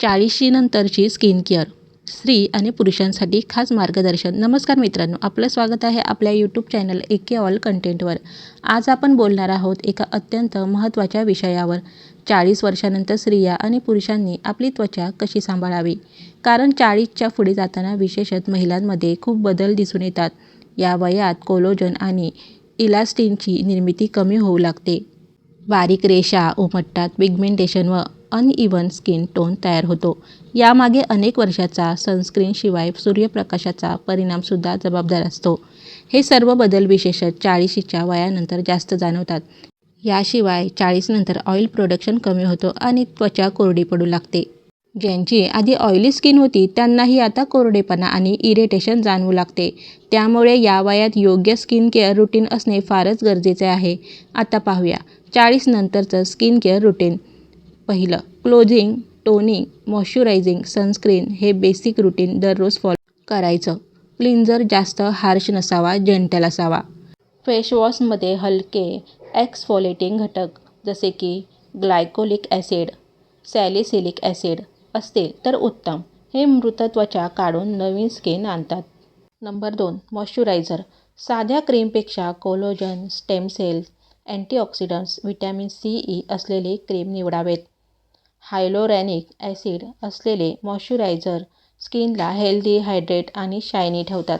चाळीशी नंतरची skin care. स्त्री आणि पुरुषांसाठी खास मार्गदर्शन. नमस्कार मित्रांनो आपलं स्वागत आहे आपल्या यूट्यूब चॅनल एके ऑल कंटेंटवर आज आपण बोलणार आहोत एका अत्यंत महत्त्वाच्या विषयावर. चाळीस वर्षानंतर स्त्रिया आणि पुरुषांनी आपली त्वचा कशी सांभाळावी? कारण चाळीसच्या पुढे जाताना विशेषत महिलांमध्ये खूप बदल दिसून येतात. या वयात कोलोजन आणि इलास्टिनची निर्मिती कमी होऊ लागते. बारीक रेषा उमटतात पिगमेंटेशन व अनइवन स्किन टोन तयार होतो. यामागे अनेक वर्षाचा सनस्क्रीनशिवाय सूर्यप्रकाशाचा परिणामसुद्धा जबाबदार असतो. हे सर्व बदल विशेषतः चाळीशीच्या वयानंतर जास्त जाणवतात. याशिवाय चाळीसनंतर ऑइल प्रोडक्शन कमी होतो आणि त्वचा कोरडी पडू लागते. ज्यांची आधी ऑइली स्किन होती त्यांनाही आता कोरडेपणा आणि इरिटेशन जाणवू लागते. त्यामुळे या वयात योग्य स्किन केअर रुटीन असणे फारच गरजेचे आहे. आता पाहूया. चाळीस नंतरचं स्किन केअर रुटीन पहिलं. क्लोजिंग टोनिंग मॉइश्चरायझिंग सनस्क्रीन हे बेसिक रुटीन दररोज फॉलो करायचं. क्लिन्झर जास्त हार्श नसावा जेंटल असावा. फेसवॉशमध्ये हलके एक्सफोलेटिंग घटक जसे की ग्लायकोलिक ॲसिड सॅलिसिलिक ॲसिड असतील तर उत्तम. हे मृत त्वचा काढून नवीन स्किन आणतात. नंबर दोन मॉइश्चरायझर. साध्या क्रीमपेक्षा collagen stem cells antioxidants vitamin C E असलेले क्रीम निवडावेत. हायलोरॅनिक ॲसिड असलेले मॉइश्चरायझर स्किनला हेल्दी हायड्रेट आणि शायनी ठेवतात.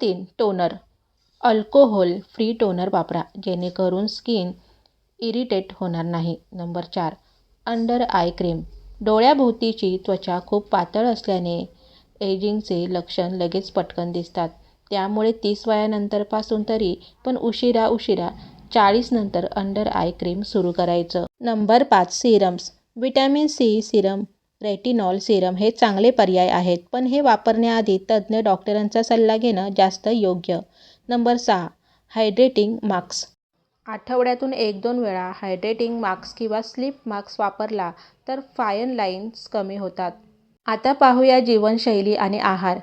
तीन टोनर. अल्कोहोल फ्री टोनर वापरा जेणेकरून स्किन इरिटेट होणार नाही. नंबर चार अंडर आय क्रीम. डोळ्याभोवतीची त्वचा खूप पातळ असल्याने एजिंगचे लक्षण लगेच पटकन दिसतात. त्यामुळे तीस वयानंतरपासून तरी पण उशिरा उशिरा चाळीसनंतर अंडर आय क्रीम सुरू करायचं. नंबर पाच serums. Vitamin C serum retinol serum हे चांगले पर्याय आहेत पण हे वापरण्याआधी तज्ज्ञ डॉक्टरांचा सल्ला घेणं जास्त योग्य. नंबर सहा हायड्रेटिंग मास्क. आठवड्यातून एक दोन वेळा हायड्रेटिंग मास्क किंवा स्लीप मास्क वापरला तर फायन लाईन्स कमी होतात. आता पाहूया जीवनशैली आणि आहार.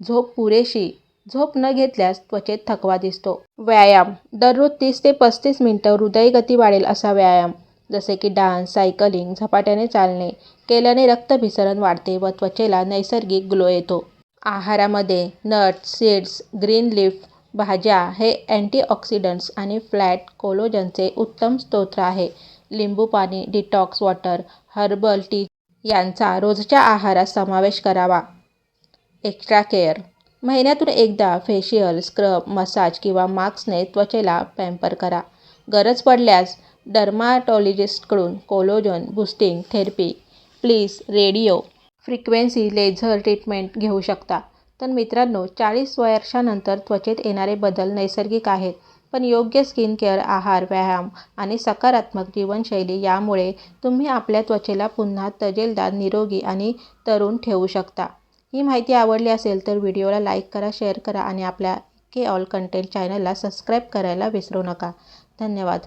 झोप पुरेशी झोप न घेतल्यास त्वचेत थकवा दिसतो. व्यायाम. दररोज तीस ते पस्तीस मिनटं हृदयगती वाढेल असा व्यायाम. जसे की डान्स सायकलिंग झपाट्याने चालणे केल्याने रक्तभिसरण वाढते व त्वचेला नैसर्गिक ग्लो येतो. आहारामध्ये नट्स सीड्स ग्रीन लीफ भाज्या हे अँटीऑक्सिडंट्स आणि फ्लॅट कोलोजनचे उत्तम स्तोत्र आहे. लिंबू पाणी डिटॉक्स वॉटर हर्बल टी यांचा रोजच्या आहारात समावेश करावा. Extra care. महिन्यातून एकदा फेशियल स्क्रब मसाज किंवा मास्कने त्वचेला पॅम्पर करा. गरज पडल्यास डर्माटॉलॉजिस्टकडून collagen boosting therapy. Please radio frequency laser treatment घेऊ शकता. तर मित्रांनो चाळीस वर्षानंतर त्वचेत येणारे बदल नैसर्गिक आहेत पण योग्य स्किन केअर आहार व्यायाम आणि सकारात्मक जीवनशैली यामुळे तुम्ही आपल्या त्वचेला पुन्हा तजेलदार निरोगी आणि तरुण ठेवू शकता. ही माहिती आवडली असेल तर व्हिडिओला लाईक करा शेअर करा आणि आपल्या के ऑल कंटेंट चॅनलला सबस्क्राईब करायला विसरू नका. धन्यवाद.